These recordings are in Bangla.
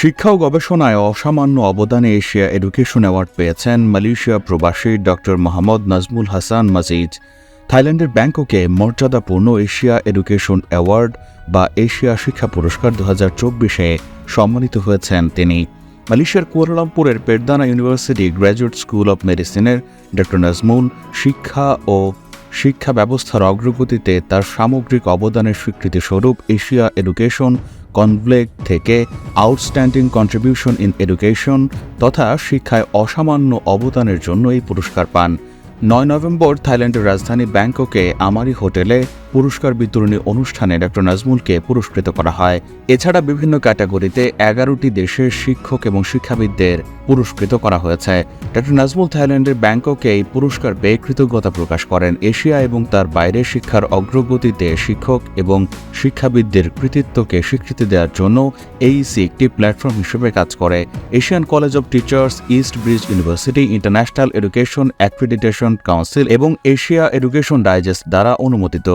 শিক্ষা ও গবেষণায় অসামান্য অবদানে এশিয়া এডুকেশন অ্যাওয়ার্ড পেয়েছেন মালয়েশিয়া প্রবাসী ডক্টর মোহাম্মদ নাজমুল হাসান মাজিদ। থাইল্যান্ডের ব্যাংককে মর্যাদাপূর্ণ এশিয়া এডুকেশন অ্যাওয়ার্ড বা এশিয়া শিক্ষা পুরস্কার দু হাজার চব্বিশে সম্মানিত হয়েছেন তিনি। মালয়েশিয়ার কুয়ালালামপুরের Perdana university graduate school of মেডিসিনের ডক্টর নাজমুল শিক্ষা ও শিক্ষা ব্যবস্থার অগ্রগতিতে তার সামগ্রিক অবদানের স্বীকৃতিস্বরূপ এশিয়া এডুকেশন কনভ্লেক থেকে আউটস্ট্যান্ডিং কন্ট্রিবিউশন ইন এডুকেশন তথা শিক্ষায় অসামান্য অবদানের জন্য এই পুরস্কার পান। নয় নভেম্বর থাইল্যান্ডের রাজধানী ব্যাংককে আমারি হোটেলে পুরস্কার বিতরণী অনুষ্ঠানে ডক্টর নাজমুলকে পুরস্কৃত করা হয়। এছাড়া বিভিন্ন ক্যাটাগরিতে এগারোটি দেশের শিক্ষক এবং শিক্ষাবিদদের পুরস্কৃত করা হয়েছে। ডক্টর নাজমুল থাইল্যান্ডের ব্যাংককে এই পুরস্কার পেয়ে কৃতজ্ঞতা প্রকাশ করেন। এশিয়া এবং তার বাইরে শিক্ষার অগ্রগতিতে শিক্ষক এবং শিক্ষাবিদদের কৃতিত্বকে স্বীকৃতি দেওয়ার জন্য এইসি একটি প্ল্যাটফর্ম হিসেবে কাজ করে। Asian college of teachers, East Bridge university, international education accreditation council এবং এশিয়া এডুকেশন ডাইজেস্ট দ্বারা অনুমোদিত।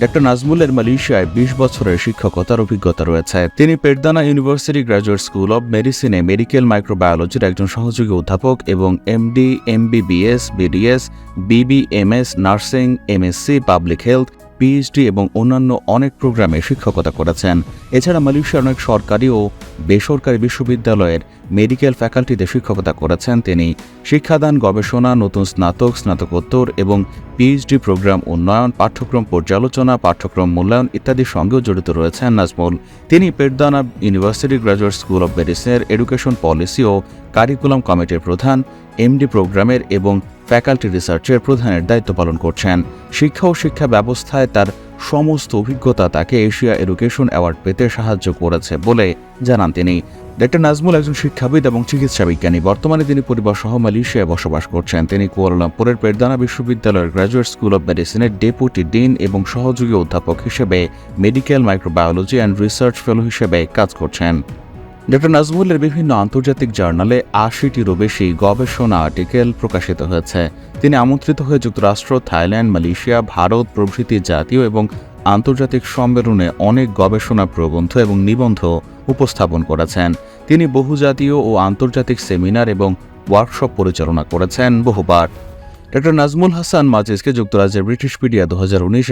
ডক্টর নাজমুলের মালয়েশিয়ায় বিশ বছরের শিক্ষকতার অভিজ্ঞতা রয়েছে। তিনি Perdana university graduate school of মেডিসিনে medical মাইক্রোবায়োলজির একজন সহযোগী অধ্যাপক এবং MD, MBBS, BDS, BBMS, nursing, MSc, public health PhD এবং অন্যান্য অনেক প্রোগ্রামে শিক্ষকতা করেছেন। এছাড়া মালয়েশিয়ার অনেক সরকারি ও বেসরকারি বিশ্ববিদ্যালয়ের মেডিকেল ফ্যাকাল্টিতে শিক্ষকতা করেছেন তিনি। শিক্ষাদান, গবেষণা, নতুন স্নাতক, স্নাতকোত্তর এবং পিএইচডি প্রোগ্রাম, উন্নয়ন, পাঠ্যক্রম পর্যালোচনা, পাঠ্যক্রম মূল্যায়ন ইত্যাদির সঙ্গেও জড়িত রয়েছেন নাজমুল। তিনি Perdana university graduate school of মেডিসিনের এডুকেশন পলিসি ও কারিকুলাম কমিটির প্রধান এমডি প্রোগ্রামের এবং ফ্যাকাল্টি রিসার্চের প্রধানের দায়িত্ব পালন করছেন। শিক্ষা ও শিক্ষা ব্যবস্থায় তার সমস্ত অভিজ্ঞতা তাকে এশিয়া এডুকেশন অ্যাওয়ার্ড পেতে সাহায্য করেছে বলে জানান তিনি। ডক্টর নাজমুল একজন শিক্ষাবিদ এবং চিকিৎসা বিজ্ঞানী। বর্তমানে তিনি পরিবার সহ মালয়েশিয়ায় বসবাস করছেন। তিনি কুয়ালালামপুরের পেরদানা বিশ্ববিদ্যালয়ের গ্র্যাজুয়েট স্কুল অব মেডিসিনের ডেপুটি ডিন এবং সহযোগী অধ্যাপক হিসেবে medical microbiology and research fellow হিসেবে কাজ করছেন। ডক্টর নাজমুলের বিভিন্ন আন্তর্জাতিক জার্নালে আশিটিরও বেশি গবেষণা আর্টিকেল প্রকাশিত হয়েছে। তিনি আমন্ত্রিত হয়ে যুক্তরাষ্ট্র, থাইল্যান্ড, মালয়েশিয়া, ভারত প্রভৃতি জাতীয় এবং আন্তর্জাতিক সম্মেলনে অনেক গবেষণা প্রবন্ধ এবং নিবন্ধ উপস্থাপন করেছেন। তিনি বহুজাতীয় ও আন্তর্জাতিক সেমিনার এবং ওয়ার্কশপ পরিচালনা করেছেন বহুবার। ডক্টর নাজমুল হাসান মাজিজকে যুক্তরাজ্যের ব্রিটিশ মিডিয়া দু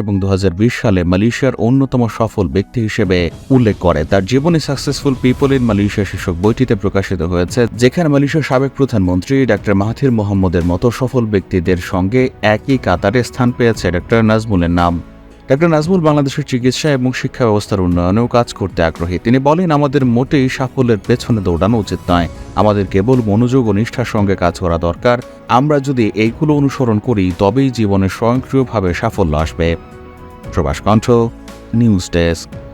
এবং দু হাজার বিশ সালে মালয়েশিয়ার অন্যতম সফল ব্যক্তি হিসেবে উল্লেখ করে। তার জীবনী সাকসেসফুল পিপল ইন মালয়েশিয়া শীর্ষক বইটিতে প্রকাশিত হয়েছে, যেখানে মালয়েশিয়ার সাবেক প্রধানমন্ত্রী ডক্টর মাহাথির মোহাম্মদের মতো সফল ব্যক্তিদের সঙ্গে একই কাতারে স্থান পেয়েছে ডক্টর নাজমুলের নাম। ডক্টর নাজমুল বাংলাদেশের চিকিৎসা এবং শিক্ষা ব্যবস্থার উন্নয়নেও কাজ করতে আগ্রহী। তিনি বলেন, আমাদের মোটেই সাফল্যের পেছনে দৌড়ানো উচিত নয়। আমাদের কেবল মনোযোগ ও নিষ্ঠার সঙ্গে কাজ করা দরকার। আমরা যদি এইগুলো অনুসরণ করি, তবেই জীবনে স্বয়ংক্রিয়ভাবে সাফল্য আসবে। প্রবাস কণ্ঠ, নিউজ ডেস্ক।